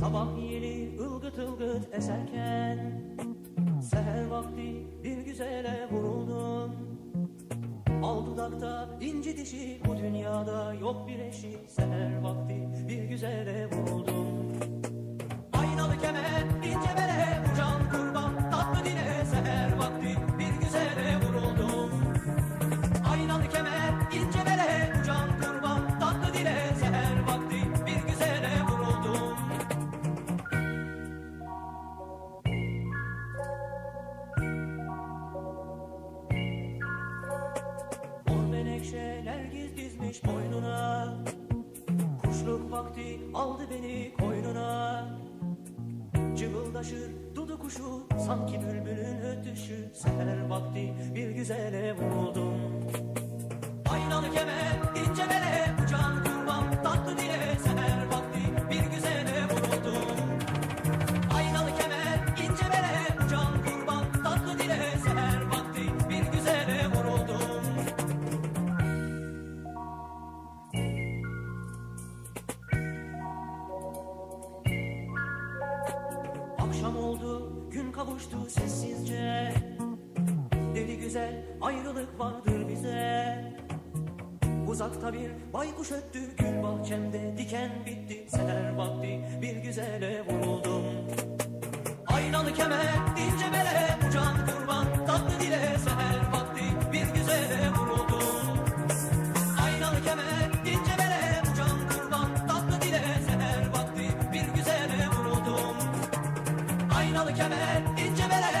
Sabah yeli ılgıt ılgıt eserken Seher vakti bir güzele vuruldum. Al dudakta inci dişi bu dünyada yok bir eşi. Seher vakti bir güzele vuruldum Mor menekşeler giz dizmiş boynuna. Kuşluk vakti aldı beni koynuna. Cıvıldaşır dudu kuşu Sanki bülbülün ötüşü. Seher vakti bir güzele vuruldum Aynalı kemer ince bele Akşam oldu, gün kavuştu sessizce. Deli güzel ayrılık vardır bize. Uzakta bir baykuş öttü gül bahçemde Diken bitti. Seher vakti bir güzele vuruldum. Aynalı kemer ince bele kınalı kemer ince belen